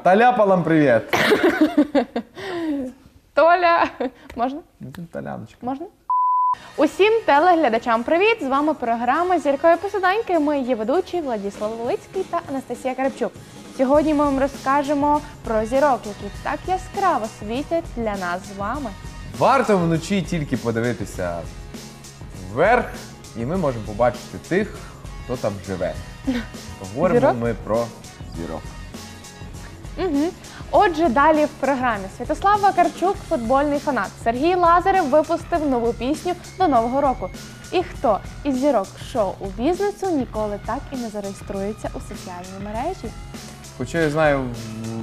Усім Толя. Таляпалам привіт! Толя. Можна? Таляночка. Можна? Усім телеглядачам привіт! З вами програма Зіркові посиданьки. Ми її ведучі Владіслав Волицький та Анастасія Карапчук. Сьогодні ми вам розкажемо про зірок, які так яскраво світять для нас з вами. Варто вночі тільки подивитися вверх, і ми можемо побачити тих, хто там живе. Говоримо Зірок? ми про зірок. Угу. Отже, далі в програмі Святослав Вакарчук, футбольний фанат. Сергій Лазарев випустив нову пісню до Нового року. І хто із зірок шоу у бізнесу ніколи так і не зареєструється у соціальній мережі? Хоча я знаю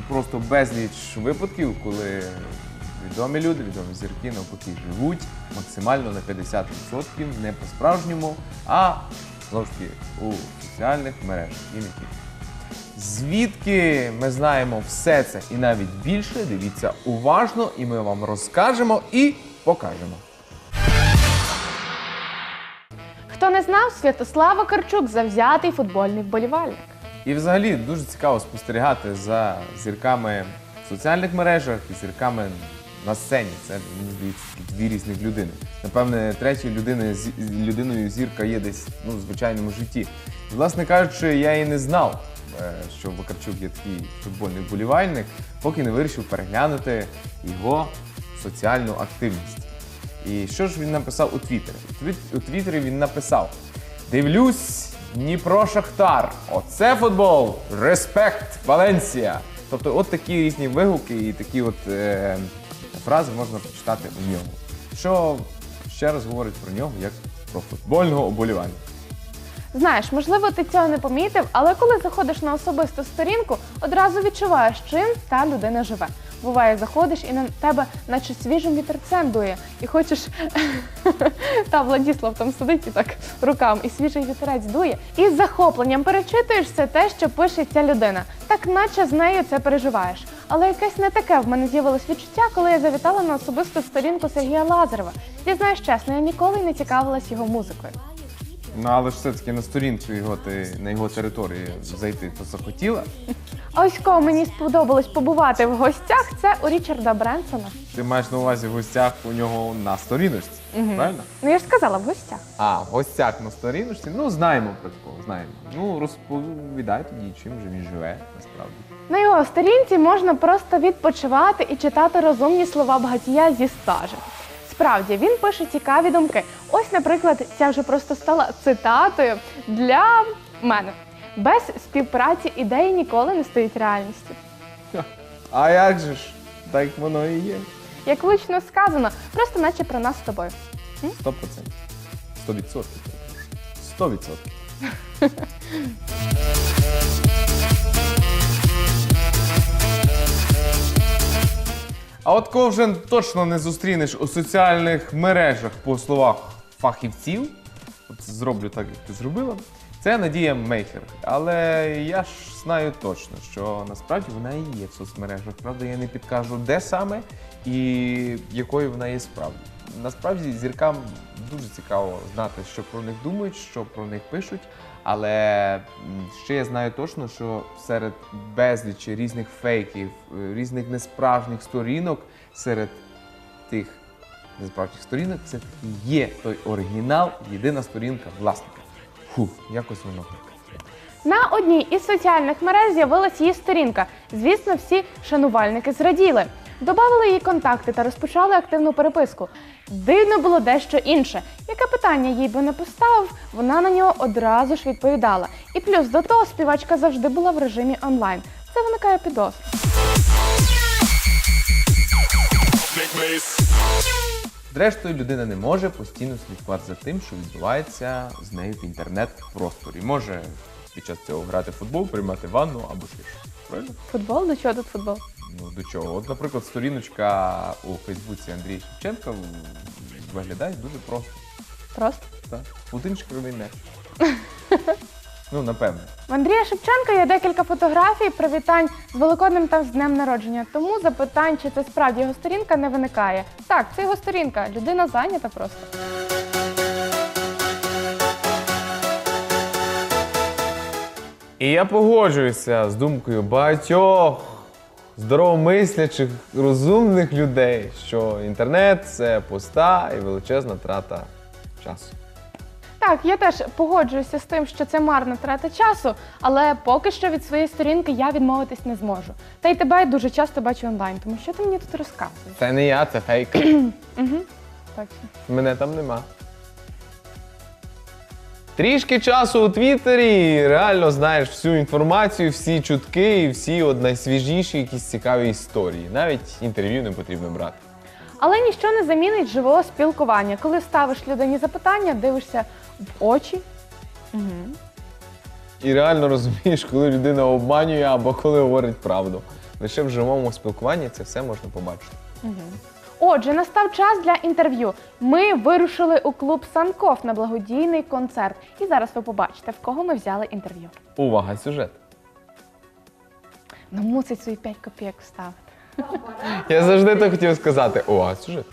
просто безліч випадків, коли відомі люди, відомі зірки навпаки живуть максимально на 50% не по-справжньому, а знову ж таки у соціальних мережах і не тільки. Звідки ми знаємо все це і навіть більше, дивіться уважно, і ми вам розкажемо і покажемо. Хто не знав, Святослав Вакарчук завзятий футбольний вболівальник. І взагалі дуже цікаво спостерігати за зірками в соціальних мережах і зірками на сцені. Це мені здається дві різних людини. Напевне, третьою людини, з- людиною зірка є десь ну, в звичайному житті. І, власне кажучи, я і не знав, що Вакарчук є такий футбольний вболівальник, поки не вирішив переглянути його соціальну активність. І що ж він написав у Твіттері? У Твіттері він написав: Дивлюсь, Дніпро Шахтар. Оце футбол! Респект! Валенсія! Тобто, от такі різні вигуки і такі от е, фрази можна прочитати у нього. Що ще раз говорить про нього як про футбольного оболівання. Знаєш, можливо, ти цього не помітив, але коли заходиш на особисту сторінку, одразу відчуваєш, чим та людина живе. Буває, заходиш і на тебе, наче свіжим вітерцем дує, і хочеш та Владіслав там сидить і так руками, і свіжий вітерець дує. І з захопленням перечитуєш все те, що пише ця людина, так наче з нею це переживаєш. Але якесь не таке в мене з'явилось відчуття, коли я завітала на особисту сторінку Сергія Лазарева. Дізнаюсь чесно, я ніколи не цікавилась його музикою. Ну але ж все-таки на сторінку його ти на його території зайти то захотіла. А ось кого мені сподобалось побувати в гостях, це у Річарда Бренсона. Ти маєш на увазі в гостях у нього на сторіночці, правильно? Ну я ж сказала, в гостях. А, в гостях на сторіночці. Ну, знаємо про такого, знаємо. Ну, розповідай тоді, чим же він живе, насправді. На його сторінці можна просто відпочивати і читати розумні слова багатія зі стажем. Справді, він пише цікаві думки. Ось, наприклад, ця вже просто стала цитатою для мене. Без співпраці ідеї ніколи не стають реальністю. А як же ж? Так воно і є. Як влучно сказано, просто наче про нас з тобою. Сто процентів. Сто відсотків. Сто відсотків. А от кого вже точно не зустрінеш у соціальних мережах по словах фахівців, от зроблю так, як ти зробила, це Надія Мейхер. Але я ж знаю точно, що насправді вона і є в соцмережах. Правда, я не підкажу, де саме і якою вона є справді. Насправді зіркам дуже цікаво знати, що про них думають, що про них пишуть. Але ще я знаю точно, що серед безлічі різних фейків, е, різних несправжніх сторінок, серед тих несправжніх сторінок, все таки є той оригінал, єдина сторінка власника. Фух, якось воно. На одній із соціальних мереж з'явилась її сторінка. Звісно, всі шанувальники зраділи. Добавили їй контакти та розпочали активну переписку. Дивно було дещо інше. Яке питання їй би не поставив, вона на нього одразу ж відповідала. І плюс до того співачка завжди була в режимі онлайн. Це виникає підозр. Зрештою, людина не може постійно слідкувати за тим, що відбувається з нею в інтернет-просторі. Може під час цього грати в футбол, приймати ванну або ще щось. Правильно? Футбол? До чого тут футбол? Ну до чого? От, наприклад, сторіночка у Фейсбуці Андрія Шевченка виглядає дуже просто. Просто. Так? Один шкривий м'яч. Ну, напевно. В Андрія Шевченка є декілька фотографій привітань з Великоднем та з днем народження. Тому запитань, чи це справді його сторінка, не виникає. Так, це його сторінка. Людина зайнята просто. І я погоджуюся з думкою багатьох здоровомислячих, розумних людей, що інтернет це пуста і величезна трата часу. Так, я теж погоджуюся з тим, що це марна трата часу, але поки що від своєї сторінки я відмовитись не зможу. Та й тебе я дуже часто бачу онлайн, тому що ти мені тут розказуєш? Це не я, це фейк. Точно. Мене там нема. Трішки часу у Твіттері і реально знаєш всю інформацію, всі чутки і всі от найсвіжіші якісь цікаві історії. Навіть інтерв'ю не потрібно брати. Але ніщо не замінить живого спілкування. Коли ставиш людині запитання, дивишся в очі. І реально розумієш, коли людина обманює або коли говорить правду. Лише в живому спілкуванні це все можна побачити. Отже, настав час для інтерв'ю. Ми вирушили у клуб Санков на благодійний концерт. І зараз ви побачите, в кого ми взяли інтерв'ю. Увага, сюжет. Ну, мусить свої 5 копійок вставити. Я завжди так хотів сказати. Увага, сюжет.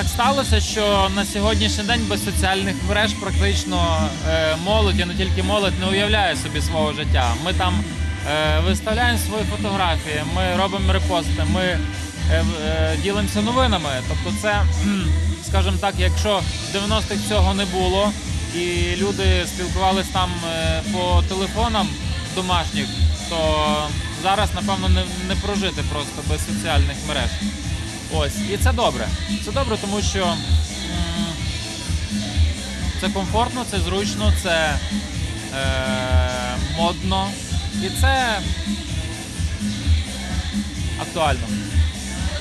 Так сталося, що на сьогоднішній день без соціальних мереж практично е, молодь, і не тільки молодь, не уявляє собі свого життя. Ми там е, виставляємо свої фотографії, ми робимо репости, ми е, е, ділимося новинами. Тобто, це, скажімо так, якщо в 90-х цього не було, і люди спілкувались там е, по телефонам домашніх, то зараз, напевно, не, не прожити просто без соціальних мереж. Ось, і це добре. Це добре, тому що це комфортно, це зручно, це е, модно і це актуально.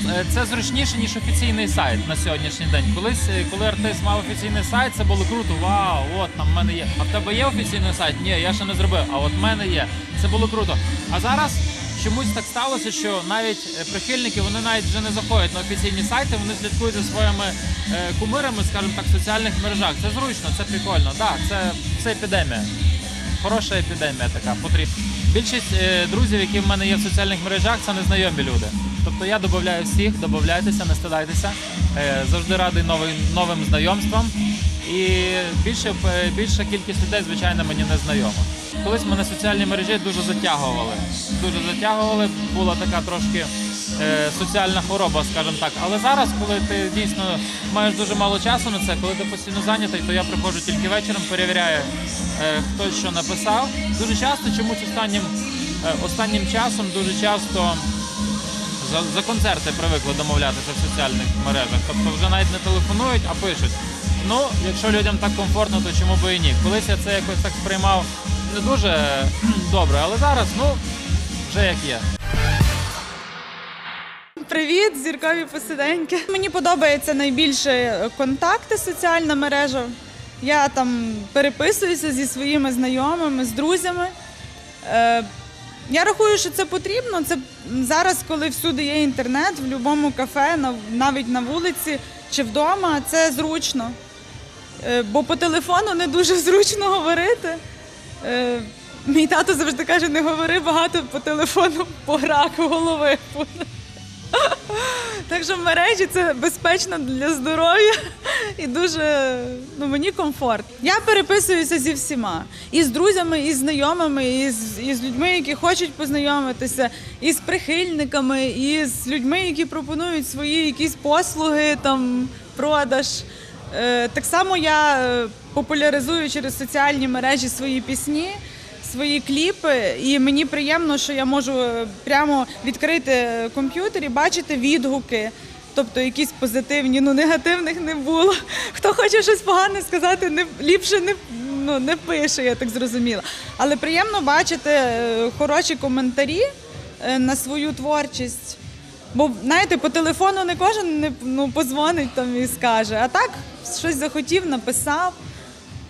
Е, Це зручніше, ніж офіційний сайт на сьогоднішній день. Колись, е, коли артист мав офіційний сайт, це було круто. Вау, от там в мене є. А в тебе є офіційний сайт? Ні, я ще не зробив. А от в мене є. Це було круто. А зараз чомусь так сталося, що навіть е, прихильники вони навіть вже не заходять на офіційні сайти, вони слідкують за своїми е, кумирами, скажімо так, в соціальних мережах. Це зручно, це прикольно. Так, це, це епідемія. Хороша епідемія така потрібна. Більшість е, друзів, які в мене є в соціальних мережах, це незнайомі люди. Тобто я додаю всіх, додайтеся, не стидайтеся. Завжди радий новим, новим знайомствам. І більше, більша кількість людей, звичайно, мені не знайома. Колись мене соціальні мережі дуже затягували. Дуже затягували, була така трошки е, соціальна хвороба, скажімо так. Але зараз, коли ти дійсно маєш дуже мало часу на це, коли ти постійно зайнятий, то я приходжу тільки вечором, перевіряю, е, хто що написав. Дуже часто, чомусь останнім, е, останнім часом дуже часто за, за концерти привикли домовлятися в соціальних мережах. Тобто вже навіть не телефонують, а пишуть. Ну, якщо людям так комфортно, то чому би і ні? Колись я це якось так сприймав не дуже добре, але зараз, ну, вже як є. Привіт, зіркові посиденьки. Мені подобається найбільше контакти, соціальна мережа. Я там переписуюся зі своїми знайомими, з друзями. Е, я рахую, що це потрібно. Це зараз, коли всюди є інтернет, в будь-якому кафе, навіть на вулиці чи вдома, це зручно. Е, бо по телефону не дуже зручно говорити. Е, мій тато завжди каже, не говори багато по телефону, бо рак голови. Так що мережі це безпечно для здоров'я і дуже ну, мені комфорт. Я переписуюся зі всіма. І з друзями, і з знайомими, і з, і з людьми, які хочуть познайомитися, і з прихильниками, і з людьми, які пропонують свої якісь послуги, там, продаж. Е, так само я е, популяризую через соціальні мережі свої пісні свої кліпи, і мені приємно, що я можу е, прямо відкрити комп'ютер і бачити відгуки. Тобто якісь позитивні, ну негативних не було. Хто хоче щось погане сказати, не ліпше не, ну, не пише, я так зрозуміла. Але приємно бачити е, хороші коментарі е, на свою творчість. Бо знаєте, по телефону не кожен не ну, позвонить там і скаже, а так щось захотів, написав.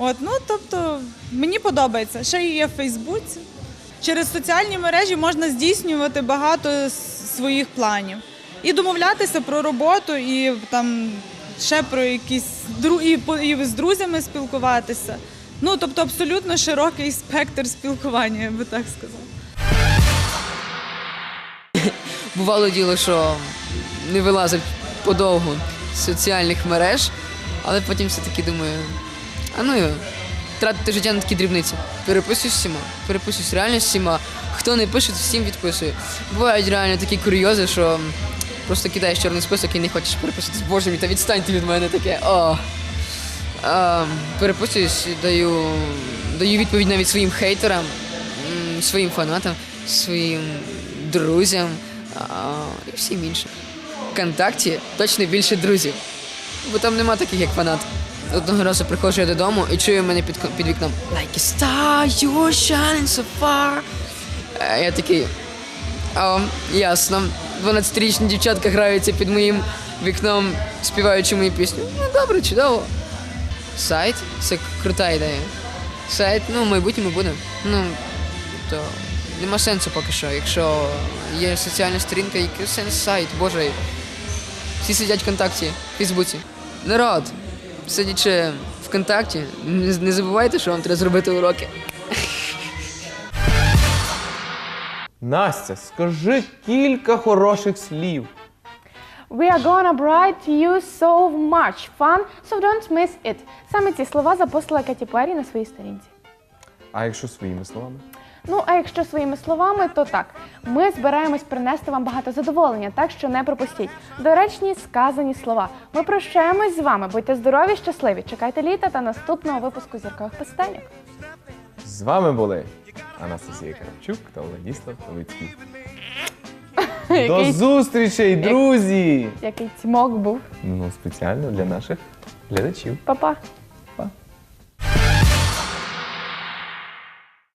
От, ну тобто мені подобається. Ще є в Фейсбуці. Через соціальні мережі можна здійснювати багато своїх планів. І домовлятися про роботу, і там ще про якісь і, і з друзями спілкуватися. Ну, тобто абсолютно широкий спектр спілкування, я би так сказала. бувало діло, що не вилазить подовгу соціальних мереж, але потім все-таки думаю, а ну його, тратити життя на такі дрібниці. Переписуюсь всіма, переписуюсь реально всіма. Хто не пише, всім відписую. Бувають реально такі курйози, що просто кидаєш чорний список і не хочеш переписуватись. Боже мій, та відстаньте від мене таке. О. А, переписуюсь, даю, даю відповідь навіть своїм хейтерам, своїм фанатам, своїм друзям а, і всім іншим. Вконтакті точно більше друзів, бо там нема таких, як фанат. Одного разу приходжу я додому і чую мене під, під вікном Like a star, you are shining so far. Я такий. О, ясно. 12-річні дівчатка граються під моїм вікном, співаючи мою пісню. Ну, добре, чудово. Сайт це крута ідея. Сайт, ну, в майбутньому буде. Ну, то нема сенсу поки що. Якщо є соціальна сторінка, який сенс сайт, боже. Всі сидять в контакті, в Фейсбуці. Народ, сидячи в контакті, не, забувайте, що вам треба зробити уроки. Настя, скажи кілька хороших слів. We are gonna write you so much fun, so don't miss it. Саме ці слова запостила Кеті Перрі на своїй сторінці. А якщо своїми словами? Ну, а якщо своїми словами, то так. Ми збираємось принести вам багато задоволення, так що не пропустіть. Доречні сказані слова. Ми прощаємось з вами. Будьте здорові, щасливі. Чекайте літа та наступного випуску зіркових пистеньок. З вами були Анастасія Карапчук та Владіслав Новицький. До Який, зустрічей, друзі! який цмок був. Ну, спеціально для наших глядачів. Па-па.